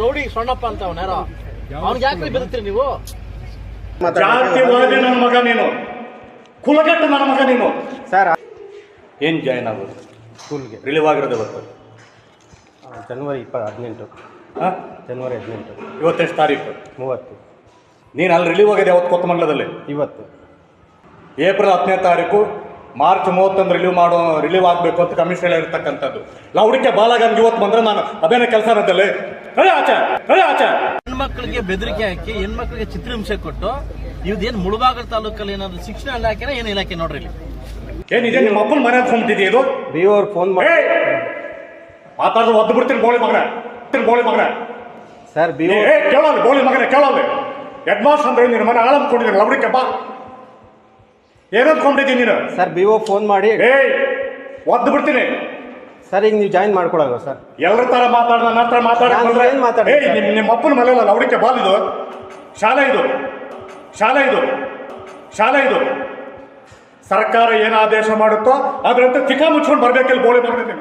Rowdy Sonnappa ಅಂತ ಅವನ ಯಾರೋ? ಅವ್ನಿಗೆ ಯಾಕೆ ಬೆದರ್ತೀರಿ ನೀವು? ಜಾತಿವಾದಿ ನನ್ನ ಮಗ ನೀನು. ಕುಲಗೆಟ್ಟ ನನ್ನ ಮಗ ನೀನು. ಸರ್ ಏನ್ ಜಾಯ್ನ್ ಆಗೋದು ಸ್ಕೂಲ್ಗೆ. ರಿಲೀವ್ ಆಗಿರೋದು ಇವತ್ತು ಜನವರಿ ಇಪ್ಪ ಹದಿನೆಂಟು. ಹಾ? ಜನವರಿ ಹದಿನೆಂಟು. ಇವತ್ತೆಷ್ಟು ತಾರೀಕು? ಮೂವತ್ತು. ನೀನು ಅಲ್ಲಿ ರಿಲೀವ್ ಆಗಿದೆ ಯಾವತ್ತು ಕೊತ್ತಮಂಗಲದಲ್ಲಿ ಇವತ್ತು. ಏಪ್ರಿಲ್ ಹತ್ತನೇ ತಾರೀಕು ಮಾರ್ಚ್ ಮೂವತ್ತೊಂದು ರಿಲೀವ್ ಮಾಡೋ ರಿಲೀವ್ ಆಗಬೇಕು ಅಂತ ಕಮಿಷನ್ ಹೇಳಿರ್ತಕ್ಕಂಥದ್ದು ಲೌಡಿಕೆ ಬಾಲಗಂಗ್ ಇವತ್ತು ಬಂದ್ರೆ ನಾನು ಅದೇನೇ ಕೆಲಸ ಅನ್ನೋದಲ್ಲಿ ಆಚೆ ಆಚೆ. ಹೆಣ್ಮಕ್ಳಿಗೆ ಬೆದರಿಕೆ ಹಾಕಿ ಹೆಣ್ಮಕ್ಳಿಗೆ ಚಿತ್ರಹಿಂಸೆ ಕೊಟ್ಟು ಇವ್ದೇನ್ ಮುಳಬಾಗಲ್ ತಾಲೂಕಲ್ಲಿ ಏನಾದ್ರು ಶಿಕ್ಷಣ ಇಲಾಖೆನ ಏನು ಇಲಾಖೆ ನೋಡ್ರಿ ಇಲ್ಲಿ? ಏನಿದೆ ನಿಮ್ಮ ಅಪ್ಪನ ಮನೆ ಅಂದ್ಕೊಂಡ್ಬಿಟ್ಟಿದ್ದೀಯ ಇದು? ಬಿ ಅವ್ರು ಫೋನ್ ಮಾಡಿ ಏಯ್! ಮಾತಾಡಿದ್ರೆ ಒದ್ದು ಬಿಡ್ತೀನಿ ಬೋಳಿ ಮಗನ ಬಿಡ್ತೀನಿ ಬೋಳಿ ಮಗನ. ಸರ್ ಬಿ ಕೇಳೋಲ್ಲ ಬೋಳಿ ಮಗನ ಕೇಳಲ್ಲ ಹೆಡ್ ಮಾಸ್ಟರ್ ಅಂದ್ರೆ ನಿನ್ನ ಮನೆ ಆಳಂಬ್ಕೊಂಡಿದ್ದೀನಿ ಲೌಡಿಕೆ ಬಾ. ಏನಂದ್ಕೊಂಡಿದ್ದೀನಿ ನೀನು. ಸರ್ ಬಿ ಓ ಫೋನ್ ಮಾಡಿ ಏಯ್ ಒದ್ದು ಬಿಡ್ತೀನಿ. ಸರ್ ಈಗ ನೀವು ಜಾಯಿನ್ ಮಾಡ್ಕೊಳಲ್ವ ಸರ್? ಎಲ್ಲರ ತರ ಮಾತಾಡ ನನ್ನ ಹತ್ರ ಮಾತಾಡ ಏನ್ ಮಾತಾಡ್ದೆ ಏಯ್ ನಿಮ್ಮ ನಿಮ್ಮ ಅಪ್ಪನ ಮನೆ ಅಲ್ಲ ಲೌಡಿಕೆ ಬಾಲ್ ಇದು. ಶಾಲೆ ಇದು. ಶಾಲೆ ಇದು. ಶಾಲೆ ಇದು. ಸರ್ಕಾರ ಏನು ಆದೇಶ ಮಾಡುತ್ತೋ ಅದರಂತೆ ಚಿಕ್ಕ ಮುಚ್ಕೊಂಡು ಬರ್ಬೇಕಿಲ್ಲ ಬೋಳಿ ಬರ್ಬೇಕು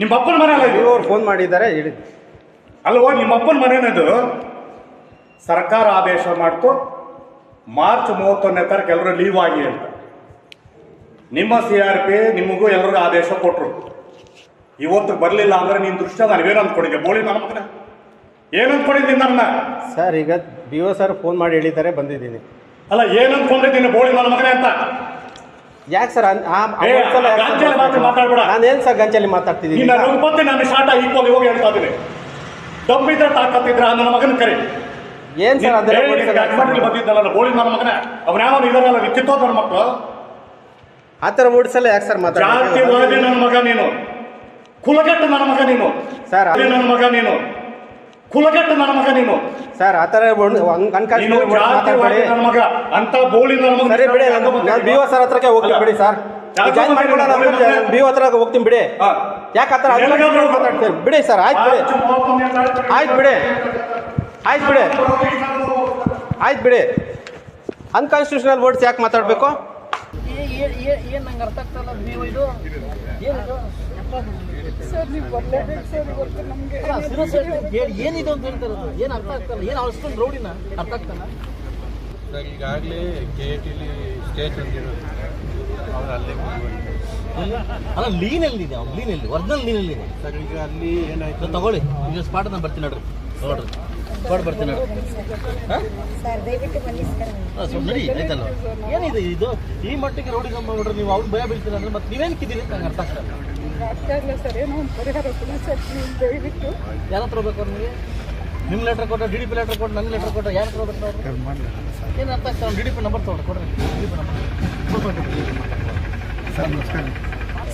ನಿಮ್ಮ ಅಪ್ಪನ ಮನೆ ಅಲ್ಲ ಇದು. ಅವ್ರು ಫೋನ್ ಮಾಡಿದ್ದಾರೆ ಹೇಳಿ ಅಲ್ವೋ ನಿಮ್ಮ ಅಪ್ಪನ ಮನೇನದು. ಸರ್ಕಾರ ಆದೇಶ ಮಾಡ್ತು ಮಾರ್ಚ್ ಮೂವತ್ತೊಂದನೇ ತಾರೀಕು ಎಲ್ಲರೂ ಲೀವ್ ಆಗಿ ಅಂತ. ನಿಮ್ಮ ಸಿ ಆರ್ ಪಿ ನಿಮಗೂ ಎಲ್ಲರಿಗೂ ಆದೇಶ ಕೊಟ್ಟರು ಇವತ್ತು ಬರಲಿಲ್ಲ ಅಂದ್ರೆ ನಿನ್ನ ದೃಷ್ಟ ನಾನು ಏನು ಅಂದ್ಕೊಂಡಿದ್ದೆ ಬೋಳಿ ನನ್ನ ಮಗನ? ಏನು ಅಂದ್ಕೊಂಡಿದ್ದೀನಿ ನನ್ನ? ಸರ್ ಈಗ ಬಿ ಒ ಸರ್ ಫೋನ್ ಮಾಡಿ ಹೇಳಿದ್ದಾರೆ ಬಂದಿದ್ದೀನಿ. ಅಲ್ಲ ಏನು ಅಂದ್ಕೊಂಡಿದ್ದೀನಿ ಬೋಳಿ ನನ್ನ ಮಗನೇ ಅಂತ? ಯಾಕೆ ಸರ್ ಮಾತಾಡ್ಬೇಡ. ನಾನೇನು ಸರ್ ಗಂಚಲಿ ಮಾತಾಡ್ತಿದ್ದೀನಿ? ನಿನ್ನ ಶಾಟ ಈಕ್ವಲ್ ಹೋಗಿ ಹೇಳ್ತಾ ಇದ್ದೀನಿ. ದಮ್ಮಿದ್ರೆ ತಾಕತ್ತಿದ್ರೆ ನನ್ನ ಮಗನ ಕರಿ. ಏನು ಸರ್ ಗಂಡ್ಮಕ್ಳು ಬಂದಿದ್ದಲ್ಲ ಬೋಳಿ ನನ್ನ ಮಗನ. ಅವನ ಯಾವ ಇದಾರಲ್ಲ ವಿಚಿತ್ತೋ ನನ್ನ ಮಕ್ಕಳು. ಆ ಥರ ಮೂಡಿಸಲ್ಲ ಯಾಕೆ ಸರ್ ಜಾತಿವಾದಿ ನನ್ನ ಮಗ ನೀನು. ಕುಲಗೆಟ್ಟ ನನ್ನ ಮಗ ನೀನು. ಸರ್ ಅದು- ನನ್ನ ಮಗ ನೀನು. ಕುಲಗೆಟ್ಟ ನನ್ನ ಮಗ ನೀನು. ಸರ್ ಆ ಥರ ಮಾತಾಡಬೇಡಿ. ನನ್ನ ಮಗ. ಅಂತ ಬೋಳಿ ನನ್ನ ಮಗ ಸರಿ ಬಿಡಿ ನಾನು ಬಿ ಸರ್ ಹತ್ರಕ್ಕೆ ಹೋಗ್ತೀನಿ ಬಿಡಿ ಸರ್. ಜಾಯಿನ್ ಮಾಡ್ಕೊಳ್ಳೋಣ ಬಿ ಹತ್ರ ಹೋಗ್ತೀನಿ ಬಿಡಿ. ಯಾಕೆ ಆ ಥರ ಮಾತಾಡ್ತೀರಿ ಬಿಡಿ ಸರ್ ಆಯ್ತು ಬಿಡಿ. ಆಯ್ತು ಬಿಡಿ. ಆಯ್ತು ಬಿಡಿ. ಆಯ್ತು ಬಿಡಿ. ಅನ್ಕಾನ್ಸ್ಟಿಟ್ಯೂಷನಲ್ ವರ್ಡ್ಸ್ ಯಾಕೆ ಮಾತಾಡಬೇಕು? ಏನು ನಂಗೆ ಅರ್ಥ ಆಗ್ತಾ ನೀವು ಇದು? ಏನಿದು ಸರ್ ನೀವು ಬರ್ಲೇಬೇಕು ಸರ್ ಇವತ್ತು ನಮಗೆ. ಅಲ್ಲ, serious ಆಗಿ ಹೇಳಿ, ಏನಿದು ಅಂತ ಹೇಳ್ತಾರೆ ಏನು ಅರ್ಥ ಆಗ್ತಲ್ಲ ಏನು ಅಷ್ಟೊಂದು ರೌಡಿನ ಅರ್ಥ ಆಗ್ತಲ್ಲ ಈಗಾಗಲೇ ಕೆ ಟಿಲಿ ಹೊಂದಿರೋದು ಅವ್ರು ಅಲ್ಲೇ ಅಲ್ಲ ಲೀನ್ ಎಲ್ಲಿದೆ ಅವ್ನು ಲೀನ್ ಎಲ್ಲಿ ಒರಿಜಿನಲ್ ಲೀನ್ ಎಲ್ಲಿದೆ ಸರ್ ಈಗ ಅಲ್ಲಿ ಏನಾಯ್ತು? ತಗೊಳ್ಳಿ. ಈಗ ಸ್ಪಾಟ್ ನಾನು ಬರ್ತೀನಿ ನೋಡ್ರಿ. ನೋಡ್ರಿ ಸ್ಪಾಟ್ ಬರ್ತೀನಿ? Sir sir. ನಡಿ ಆಯ್ತಲ್ಲ. ಏನಿದೆ ಇದು? ಈ ಮಟ್ಟಿಗೆ ರೋಡಿಗೆ ನೋಡ್ರಿ ನೀವು ಅವ್ರು ಭಯ ಬೀಳ್ತೀರ ಅಂದ್ರೆ ಮತ್ತೆ ನೀವೇನು ಕಿದ್ದೀರಿ ನಂಗೆ ಅರ್ಥ ಆಗ್ತದೆ ಆಗ್ತಾ ಇಲ್ಲ ಸರ್ ಏನೋ ಒಂದು ಪರಿಹಾರ ಸರ್ ದಯವಿಟ್ಟು. ಯಾರ ಹತ್ರ ಹೋಗ್ಬೇಕು ನಿಮ್ಮ ಲೆಟರ್ ಕೊಟ್ಟು ಡಿ ಡಿ ಪಿ ಲೆಟರ್ ಕೊಟ್ಟು ನನ್ನ ಲೆಟರ್ ಕೊಟ್ಟು ಯಾರ ಹತ್ರ ಹೋಗ್ಬೇಕು ಅವ್ರು? ಏನು ಅರ್ಥ ಆಗ್ತದೆ ಡಿ ಡಿ ಪಿ ನಂಬರ್ ತೊಗೊಂಡು ಕೊಡ್ರಿ. D D P number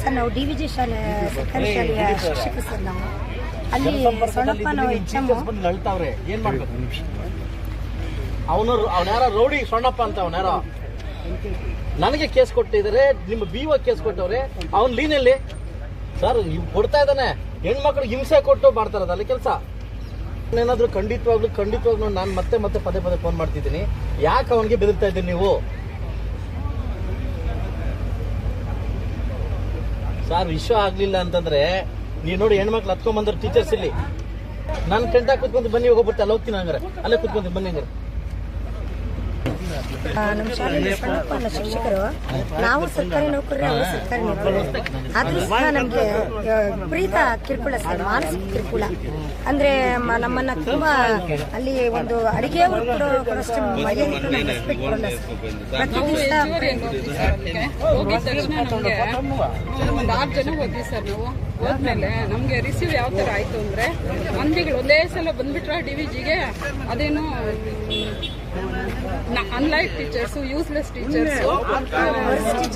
sir ನಾವು ಡಿ ವಿ ಜಿ ಶಾಲೆ ಸರ್ಕಾರಿ ಶಾಲೆಯ ಶಿಕ್ಷಕ ಸರ್ ನಾವು. ಅಲ್ಲಿ ನಾವು ಬಂದು ಅಳ್ತಾವ್ರೆ ಏನ್ ಮಾಡ್ಬೇಕು? ಅವನು ಅವನ್ಯಾರ ಯಾರ ರೌಡಿ ಸಣ್ಣಪ್ಪ ಅಂತ ಅವನ್ಯಾರ ಯಾರೋ? ನನಗೆ ಕೇಸ್ ಕೊಟ್ಟಿದ್ದಾರೆ ನಿಮ್ಮ ಬಿ ಒ ಕೇಸ್ ಕೊಟ್ಟವ್ರೆ ಲೀನ್ ಲೀನಲ್ಲಿ ಸರ್ ಇವ್ ಕೊಡ್ತಾ ಇದ್ದಾನೆ. ಹೆಣ್ಮಕ್ಳು ಹಿಂಸೆ ಕೊಟ್ಟು ಮಾಡ್ತಾರದು ಅಲ್ಲಿ ಕೆಲಸ. ಏನಾದ್ರು ಖಂಡಿತವಾಗ್ಲು ಖಂಡಿತವಾಗ್ಲು ನಾನು ಮತ್ತೆ ಮತ್ತೆ ಪದೇ ಪದೇ ಫೋನ್ ಮಾಡ್ತಿದ್ದೀನಿ. ಯಾಕೆ ಅವನಿಗೆ ಬೆದರ್ತಾ ಇದ್ದೀನಿ ನೀವು? ಸರ್ ವಿಶ್ವ ಆಗ್ಲಿಲ್ಲ ಅಂತಂದ್ರೆ ನೀವು ನೋಡಿ ಹೆಣ್ಮಕ್ಳು ಹತ್ಕೊಂಡ್ ಬಂದ್ರೆ ಟೀಚರ್ಸ್ ಇಲ್ಲಿ. ನಾನು ಟೆಂಟ್ ಹಾಕಿ ಕುತ್ಕೊಂತ ಬನ್ನಿ ಹೋಗ್ಬಿಟ್ಟು ಅಲ್ಲಿ ಹೋಗ್ತೀನಿ ಹಂಗಾರೆ. ಅಲ್ಲೇ ಕೂತ್ಕೊಂಡು ಬನ್ನಿ ಹಂಗಾರೆ. ನಮ್ಮ ಶಾಲೆಯಲ್ಲಿ ಸಣ್ಣಪ್ಪ ಶಿಕ್ಷಕರು, ನಾವು ಸರ್ಕಾರಿ ನೌಕರರು, ಅವರು ಸರ್ಕಾರಿ ನೌಕರರು. ಆದ್ರೂ ಸಹ ನಮಗೆ ವಿಪರೀತ ಕಿರುಕುಳ ಸರ್, ಮಾನಸಿಕ ಕಿರುಕುಳ. ಅಂದ್ರೆ ನಮ್ಮನ್ನ ತುಂಬಾ ಅಲ್ಲಿ ಒಂದು ಅಡಿಗೆ ಕೊಡೋ ಕೊಡೋಷ್ಟು ಮರ್ಯಾದೆ. ಪ್ರತಿ ನಮಗೆ ಒಂದು ಆರು ಜನ ಹೋದ್ವಿ ಸರ್ ನಾವು. ಹೋದ್ಮೇಲೆ ನಮಗೆ ರಿಸೀವ್ ಯಾವ ಥರ ಆಯಿತು ಅಂದರೆ, ಮಂದಿಗಳು ಒಂದೇ ಸಲ ಬಂದ್ಬಿಟ್ರ ಡಿ ವಿ ಜಿಗೆ ಅದೇನು ಅನ್ಲೈಕ್ ಟೀಚರ್ಸು ಯೂಸ್ಲೆಸ್ ಟೀಚರ್ಸು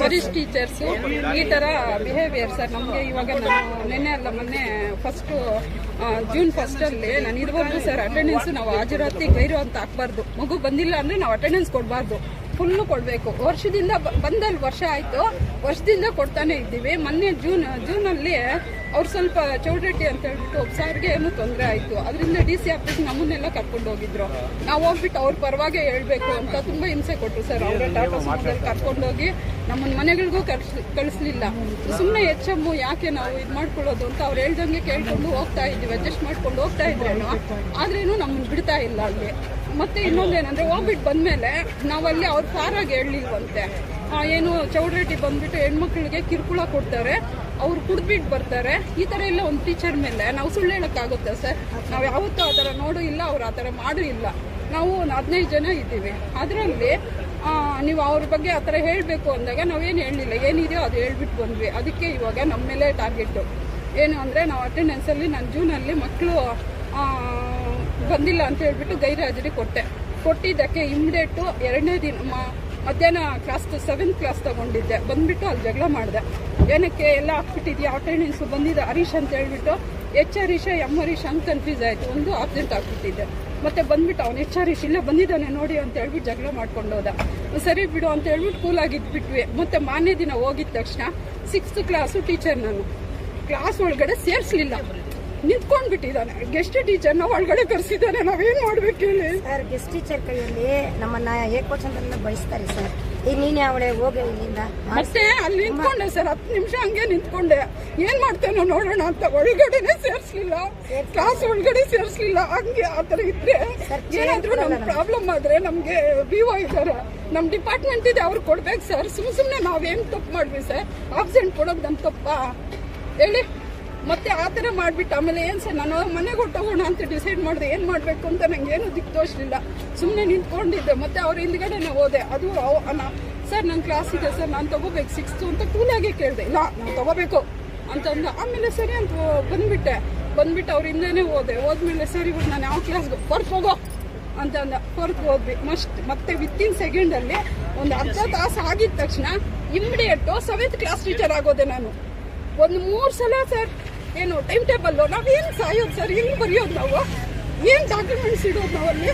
ವರಿಷ್ಠ ಟೀಚರ್ಸು ಈ ಥರ ಬಿಹೇವಿಯರ್ ಸರ್ ನಮಗೆ ಇವಾಗ ನಾನು ನಿನ್ನೆ ಅಲ್ಲ ಮೊನ್ನೆ ಫಸ್ಟು ಜೂನ್ ಫಸ್ಟಲ್ಲಿ ನಾನು ಇರ್ಬೋದು ಸರ್ ಅಟೆಂಡೆನ್ಸ್ ನಾವು ಹಾಜರಾತಿ ಗೈರು ಅಂತ ಹಾಕ್ಬಾರ್ದು. ಮಗು ಬಂದಿಲ್ಲ ಅಂದರೆ ನಾವು ಅಟೆಂಡೆನ್ಸ್ ಕೊಡಬಾರ್ದು. ಫುಲ್ಲು ಕೊಡಬೇಕು. ವರ್ಷದಿಂದ ಬಂದಲ್ಲಿ ವರ್ಷ ಆಯಿತು ವರ್ಷದಿಂದ ಕೊಡ್ತಾನೆ ಇದ್ದೀವಿ. ಮೊನ್ನೆ ಜೂನ್ ಜೂನಲ್ಲಿ ಅವ್ರು ಸ್ವಲ್ಪ ಚೌಡರೆಡ್ಡಿ ಅಂತ ಹೇಳ್ಬಿಟ್ಟು ಒಬ್ಬ ಸಾರ್ಗೆ ಏನು ತೊಂದರೆ ಆಯಿತು. ಅದರಿಂದ ಡಿ ಸಿ ಆಫೀಸ್ ನಮ್ಮನ್ನೆಲ್ಲ ಕರ್ಕೊಂಡು ಹೋಗಿದ್ರು. ನಾವು ಹೋಗ್ಬಿಟ್ಟು ಅವ್ರ ಪರವಾಗಿ ಹೇಳ್ಬೇಕು ಅಂತ ತುಂಬ ಹಿಂಸೆ ಕೊಟ್ಟರು ಸರ್. ಅವರ ಟಾಟಾ ಸುಮೋದಲ್ಲಿ ಕರ್ಕೊಂಡೋಗಿ ನಮ್ಮನ್ನ ಮನೆಗಳಿಗೂ ಕಳ್ಸ್ ಕಳಿಸ್ಲಿಲ್ಲ. ಸುಮ್ಮನೆ ಎಚ್ ಎಂ ಯಾಕೆ ನಾವು ಇದು ಮಾಡ್ಕೊಳ್ಳೋದು ಅಂತ ಅವ್ರು ಹೇಳ್ದಂಗೆ ಕೇಳ್ಕೊಂಡು ಹೋಗ್ತಾ ಇದ್ದೀವಿ ಅಡ್ಜಸ್ಟ್ ಮಾಡ್ಕೊಂಡು ಹೋಗ್ತಾ ಇದ್ರೇನು ಆದ್ರೇನು ನಮ್ಮನ್ನು ಬಿಡ್ತಾ ಇಲ್ಲ ಅಲ್ಲಿ. ಮತ್ತೆ ಇನ್ನೊಂದೇನಂದ್ರೆ ಹೋಗ್ಬಿಟ್ಟು ಬಂದ್ಮೇಲೆ ನಾವಲ್ಲಿ ಅವ್ರು ಫಾರಾಗಿ ಹೇಳಲಿಲ್ವಂತೆ. ಏನು ಚೌಡರೆಡ್ಡಿ ಬಂದ್ಬಿಟ್ಟು ಹೆಣ್ಮಕ್ಳಿಗೆ ಕಿರುಕುಳ ಕೊಡ್ತಾರೆ. ಅವ್ರು ಕುಡ್ಬಿಟ್ಟು ಬರ್ತಾರೆ. ಈ ಥರ ಎಲ್ಲ ಒಂದು ಟೀಚರ್ ಮೇಲೆ ನಾವು ಸುಳ್ಳು ಹೇಳೋಕ್ಕಾಗುತ್ತೆ ಸರ್? ನಾವು ಯಾವತ್ತೂ ಆ ಥರ ನೋಡೂ ಇಲ್ಲ, ಅವ್ರು ಆ ಥರ ಮಾಡೂ ಇಲ್ಲ. ನಾವು ಹದಿನೈದು ಜನ ಇದ್ದೀವಿ. ಅದರಲ್ಲಿ ನೀವು ಅವ್ರ ಬಗ್ಗೆ ಆ ಥರ ಹೇಳಬೇಕು ಅಂದಾಗ ನಾವೇನು ಹೇಳಲಿಲ್ಲ. ಏನಿದೆಯೋ ಅದು ಹೇಳ್ಬಿಟ್ಟು ಬಂದ್ವಿ. ಅದಕ್ಕೆ ಇವಾಗ ನಮ್ಮ ಮೇಲೆ ಟಾರ್ಗೆಟು ಏನು ಅಂದರೆ ನಾವು ಅಟೆಂಡೆನ್ಸಲ್ಲಿ ನಾನು ಜೂನಲ್ಲಿ ಮಕ್ಕಳು ಬಂದಿಲ್ಲ ಅಂತ ಹೇಳ್ಬಿಟ್ಟು ಗೈರಾಜರಿ ಕೊಟ್ಟೆ. ಕೊಟ್ಟಿದ್ದಕ್ಕೆ ಇಮ್ಮಿಡಿಯೇಟು ಎರಡನೇ ದಿನ ಮಧ್ಯಾಹ್ನ ಕ್ಲಾಸ್ ಸೆವೆನ್ ಕ್ಲಾಸ್ ತಗೊಂಡಿದ್ದೆ. ಬಂದ್ಬಿಟ್ಟು ಅಲ್ಲಿ ಜಗಳ ಮಾಡಿದೆ. ಏನಕ್ಕೆ ಎಲ್ಲ ಹಾಕ್ಬಿಟ್ಟಿದ್ಯಾ ಅಟೆಂಡೆನ್ಸ್ ಬಂದಿದೆ. ಹರೀಶ್ ಅಂತ ಹೇಳ್ಬಿಟ್ಟು ಎಚ್ ಹರೀಶ ಎಂ ಹರೀಶ್ ಅಂತ ಕನ್ಫ್ಯೂಸ್ ಆಯಿತು. ಒಂದು ಆಬ್ಸೆಂಟ್ ಆಗ್ಬಿಟ್ಟಿದ್ದೆ. ಮತ್ತೆ ಬಂದ್ಬಿಟ್ಟು ಅವ್ನು ಎಚ್ ಹರೀಶ್ ಇಲ್ಲೇ, ಬಂದಿದ್ದಾನೆ ನೋಡಿ ಅಂತ ಹೇಳ್ಬಿಟ್ಟು ಜಗಳ ಮಾಡ್ಕೊಂಡು ಹೋದ. ಸರಿ ಬಿಡು ಅಂತ ಹೇಳ್ಬಿಟ್ಟು ಕೂಲಾಗಿ ಇದ್ಬಿಟ್ವಿ ಮತ್ತೆ ಮಾನ್ಯ ದಿನ ಹೋಗಿದ ತಕ್ಷಣ ಸಿಕ್ಸ್ತ್ ಕ್ಲಾಸು ಟೀಚರ್ ನಾನು. ಕ್ಲಾಸ್ ಒಳಗಡೆ ಸೇರಿಸ್ಲಿಲ್ಲ. ನಿಂತ್ಕೊಂಡ್ ಬಿಟ್ಟಿದ್ದಾನೆ ಗೆಸ್ಟ್ ಟೀಚರ್ನ ಒಳಗಡೆ ಕರೆಸಿದ್ದಾನೆ. ನಾವೇನ್ ಮಾಡ್ಬೇಕು ಹೇಳಿ? ಸರ್ ಗೆಸ್ಟ್ ಟೀಚರ್ ಕೈಯಲ್ಲಿ ನಮ್ಮನ್ನ ಏಕವಚನದಿಂದ ಬಯಸ್ತಾರೆ ಸರ್ ಈಗ ನೀನ್ ಯಾವಳೆ ಹೋಗಿ ಇಲ್ಲಿಂದ ಮತ್ತೆ ಅಲ್ಲಿ ನಿಂತ್ಕೊಂಡೆ ಸರ್ ಹತ್ತು ನಿಮಿಷ ಹಂಗೆ ನಿಂತ್ಕೊಂಡೆ. ಏನ್ ಮಾಡ್ತೇನೋ ನೋಡೋಣ ಅಂತ ಒಳಗಡೆನೆ ಸೇರ್ಸ್ಲಿಲ್ಲ. ಕ್ಲಾಸ್ ಒಳಗಡೆ ಸೇರ್ಸ್ಲಿಲ್ಲ. ಹಂಗೆ ಆತರ ಇದ್ರೆ ಏನಾದ್ರೂ ನಮ್ ಪ್ರಾಬ್ಲಮ್ ಆದ್ರೆ ನಮ್ಗೆ ವಿವೋ ಇದಾರೆ ನಮ್ ಡಿಪಾರ್ಟ್ಮೆಂಟ್ ಇದೆ ಅವ್ರು ಕೊಡ್ಬೇಕು ಸರ್ ಸುಮ್ ಸುಮ್ನೆ ನಾವೇನ್ ತಪ್ಪು ಮಾಡ್ವಿ ಸರ್ ಆಬ್ಸೆಂಟ್ ಕೊಡೋದು ನಮ್ ತಪ್ಪಾ? ಹೇಳಿ. ಮತ್ತೆ ಆ ಥರ ಮಾಡ್ಬಿಟ್ಟು ಆಮೇಲೆ ಏನು ಸರ್, ನಾನು ಮನೆಗೆ ಹೊಟ್ಟೋಗೋಣ ಅಂತ ಡಿಸೈಡ್ ಮಾಡಿದೆ, ಏನು ಮಾಡಬೇಕು ಅಂತ ನಂಗೆ ಏನು ದಿಕ್ಕು ತೋರಿಸಲಿಲ್ಲ ಸುಮ್ಮನೆ ನಿಂತ್ಕೊಂಡಿದ್ದೆ, ಮತ್ತೆ ಅವ್ರ ಹಿಂದ್ಗಡೆನೆ ಹೋದೆ. ಅದು ಸರ್ ನನ್ನ ಕ್ಲಾಸ್ ಇದೆ, ಸರ್, ನಾನು ತಗೋಬೇಕು ಸಿಕ್ಸ್ತು ಅಂತ ಕೂಲಾಗಿ ಕೇಳಿದೆ. ಇಲ್ಲ, ನಾನು ತಗೋಬೇಕು ಅಂತಂದು ಆಮೇಲೆ ಸರಿ ಅಂತ ಬಂದ್ಬಿಟ್ಟೆ. ಬಂದ್ಬಿಟ್ಟು ಅವ್ರ ಹಿಂದೆನೇ ಹೋದೆ. ಹೋದ್ಮೇಲೆ ಸರಿ ಬಿಟ್ಟು ನಾನು ಯಾವ ಕ್ಲಾಸ್ಗೆ ಹೊರತು ಹೋಗೋ ಅಂತ ಅಂದ. ಹೋದ್ವಿ. ಮಸ್ಟ್ ಮತ್ತೆ ವಿತಿನ್ ಸೆಕೆಂಡಲ್ಲಿ ಒಂದು ಅರ್ಧ ತಾಸು ಆಗಿದ ತಕ್ಷಣ ಇಮ್ಮಿಡಿಯೇಟು ಸೆವೆಂತ್ ಕ್ಲಾಸ್ ಟೀಚರ್ ಆಗೋದೆ ನಾನು. ಒಂದು ಮೂರು ಸಲ, ಸರ್. ಏನು ಟೈಮ್ ಟೇಬಲ್ ನಾವೇನು ಸಾಯೋದು ಸರ್ ಹೆಂಗೆ ಬರೆಯೋದು ನಾವು? ಏನು ಡಾಕ್ಯುಮೆಂಟ್ಸ್ ಇಡೋದು ಅಲ್ಲಿ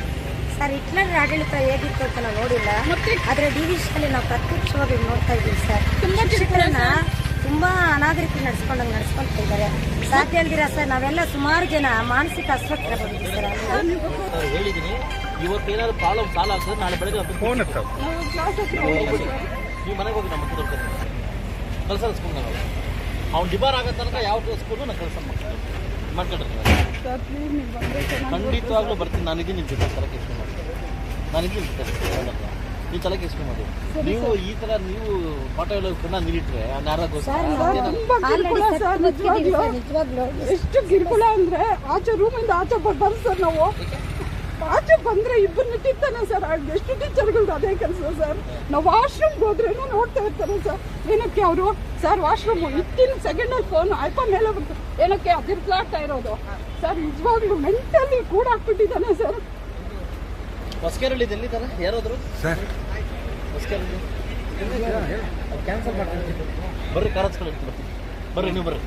ಸರ್ ಹಿಟ್ಲರ್ ಆಡಳಿತ ಹೇಗಿತ್ತು ಅಂತ ನಾವು ನೋಡಿಲ್ಲ. ಮತ್ತೆ? ಆದ್ರೆ ಅಲ್ಲಿ ನಾವು ಪ್ರತ್ಯಕ್ಷವಾಗಿ ನೋಡ್ತಾ ಇದ್ದೀವಿ ಸರ್ ತುಂಬಾ ಶಿಕ್ಷಕರನ್ನ ತುಂಬಾ ಅನಾಗರಿಕ ನಡ್ಸ್ಕೊಂಡಂಗೆ ನಡ್ಸ್ಕೊಂತ ಇದ್ದಾರೆ ಸಾಧ್ಯ ಅಲ್ದಿರ ಸರ್ ನಾವೆಲ್ಲ ಸುಮಾರು ಜನ ಮಾನಸಿಕ ಅಸ್ವಸ್ಥರ ಬಂದಿದ್ದೀವಿ ಸರ್ ಹೇಳಿದೀನಿ. ಹೇಳಿದ್ದೀನಿ ಇವತ್ತು ಏನಾದ್ರು ಪ್ರಾಬ್ಲಮ್ ಸಾಲ ಆಗ್ತದೆ ನಾಳೆ ಬೆಳಗ್ಗೆ ಫೋನ್ ಇರ್ತಾವೆ. ನೀವು ಮನೆಗೆ ಹೋಗಿ ನಮ್ಮ ನಾವು. ಅವ್ನು ಡಿಬಾರ್ ಆಗೋ ತನಕ ಯಾವ ಸ್ಕೂಲು ನಾನು ಕೆಲಸ ಮಾಡ್ತೀನಿ. ಮಾಡ್ಕೊಂಡಿರ್ತೀನಿ. ಸರ್ ಪ್ಲೀಸ್ ನೀವು ಬಂದ್ರೆ ಖಂಡಿತವಾಗ್ಲೂ ಬರ್ತೀನಿ ನನಗೆ ನಿಮ್ಮ ಜೊತೆ ತಲೆಗೆ ಎಷ್ಟು ಮಾಡಿ ನಾನಿದ್ದೀನಿ ನೀವು ತಲೆಗೆ ಎಷ್ಟು ಮಾಡಿ ನೀವು ಈ ಥರ ನೀವು ಪಾಠ ಹೇಳೋದನ್ನ ನೀರಿಟ್ರೆ ನಾರಾಗೋಸ್ಕರ ಎಷ್ಟು ಕಿರುಕುಳ ಅಂದ್ರೆ ಆಚೆ ರೂಮಿಂದ ಆಚೆ ಬರ್ಬಾರ್ದು ಸರ್ ನಾವು. ಆಚೆ ಬಂದ್ರೆ ಇಬ್ಬರು ನಿಟ್ಟಿರ್ತಾನೆ ಸರ್. ಎಷ್ಟು ಟೀಚರ್ಗಳು ಅದೇ ಕೆಲಸ ಸರ್. ನಾವು ವಾಶ್ರೂಮ್ಗೆ ಹೋದ್ರೆ ನೋಡ್ತಾ ಇರ್ತಾರೆ ಸರ್. ಏನಕ್ಕೆ ಅವರು? ಸರ್ ವಾಶ್ರೂಮ್ ಸೆಕೆಂಡ್ ಅಲ್ಲಿ ಫೋನ್ ಐಪ ಮೇಲೆ ಬಂತು. ಏನಕ್ಕೆ? ಅದಿರ್ಲಾಡ್ತಾ ಇರೋದು. ಸರ್ ನಿಜವಾಗ್ಲೂ ಮೆಂಟಲಿ ಕೂಡ ಹಾಕ್ಬಿಟ್ಟಿದ್ದಾನೆ ಸರ್. ಯಾರಾದ್ರು? ಸರ್. ಕ್ಯಾನ್ಸಲ್ ಮಾಡ್ತೀನಿ ಬರ್ರಿ ಬರ್ತೀನಿ ಬರ್ರಿ ನೀವು ಬರ್ರಿ.